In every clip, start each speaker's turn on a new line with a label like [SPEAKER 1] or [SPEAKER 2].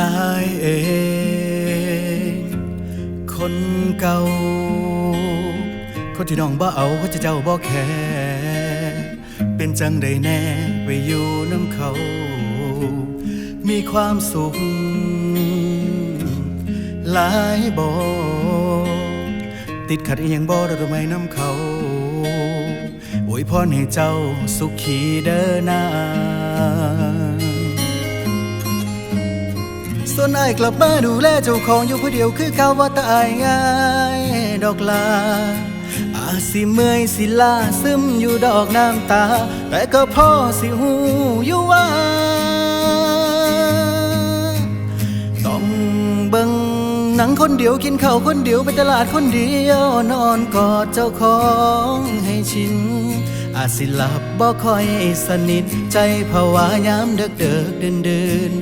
[SPEAKER 1] อายเอง คนเก่า คนที่น้องบ่เอาคนที่เจ้าบ่แค่เป็นจังใดแน่ไปอยู่น้ำเขา มีความสุข หลายบ่ติดขัดอีหยังบ่ได้รู้ไหมน้ำเขาอวยพรให้เจ้าสุขีเด้อนา ส่วนไอ้กลับมาดูแลเจ้าของอยู่ผู้เดียวคือเก่าว่าตายง่ายดอกลาอาสิเมื่อยสิลาซึมอยู่ดอกน้ำตา แต่ก็พ่อสิหูอยู่ว่า ต้องเบิงหนังคนเดียวกินข้าวคนเดียวไปตลาดคนเดียวนอนกอดเจ้าของให้ชินอาจสิหลับบ่ค่อยสนิทใจภาวะยามเดึกเดิกเดินเดิน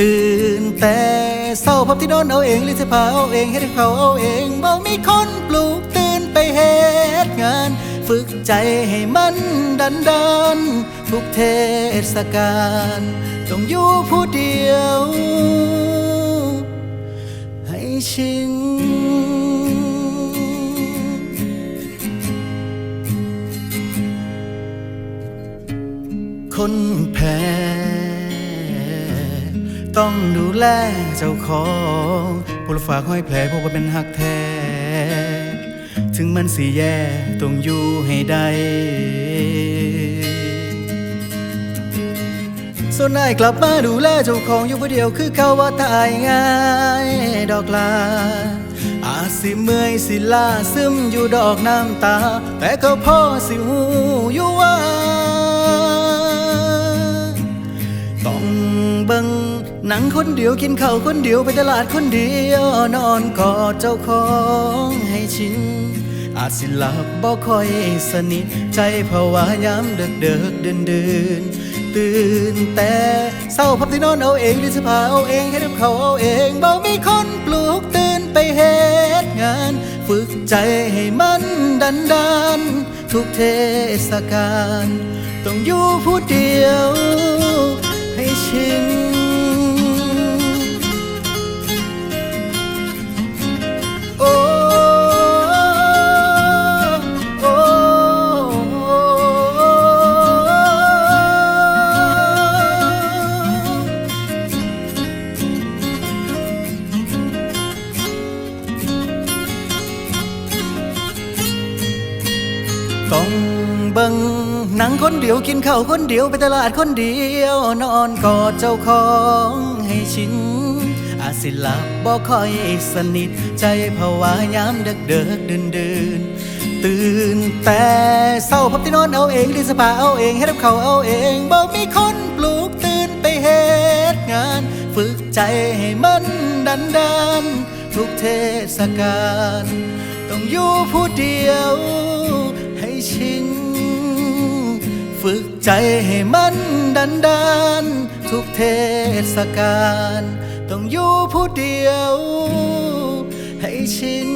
[SPEAKER 1] ตื่นแต่เศร้าพับที่นอนเอาเองหรือจะพาเอาเองให้เขาเอาเองบ่มีคนปลูกตื่นไปเฮ็ดงาน ฝึกใจให้มันดันดันทุกเทศกาลต้องอยู่ผู้เดียว ให้ชินคนแพ้ ต้องดูแลเจ้าของผู้ฝากห้อยแผลพวกว่าเป็นหักแท้ ถึงมันสิแย่ต้องอยู่ให้ได้ส่วนนายกลับมาดูแลเจ้าของอยู่ผู้เดียวคือเขาว่าตายง่ายดอกลา อาสิเมื่อยสิลาซึมอยู่ดอกน้ำตา แต่ก็พ่อสิหูอยู่ว่า หนังคนเดียวกินข้าวคนเดียวไปตลาดคนเดียวนอนกอดเจ้าของให้ชิน อาจสิหลับบ่ค่อยสนิทใจภาวะยามเดึกเดิกเดินเดินตื่นแต่เศร้าพับที่นอนเอาเองหรือจะพาเอาเองให้รับเขาเอาเองบ่มีคนปลูกตื่นไปเฮ็ดงาน ฝึกใจให้มันดันดันทุกเทศกาลต้องอยู่ผู้เดียวให้ชิน ต้องเบิ่งหนังคนเดียวกินข้าวคนเดียวไปตลาดคนเดียว นอนกอดเจ้าของให้ชินอาจสิหลับบ่ค่อยสนิท ใจภาวะยามเดึกเดิกเดินเดินตื่นแต่เศร้าพับที่นอนเอาเองหรือสภาเอาเองให้รับเขาเอาเองบ่มีคนปลูกตื่นไปเฮ็ดงาน ฝึกใจให้มันดันดันทุกเทศกาลต้องอยู่ผู้เดียว ชิน ฝึกใจให้มันดันดันทุกเทศกาลต้องอยู่ผู้เดียวให้ชิน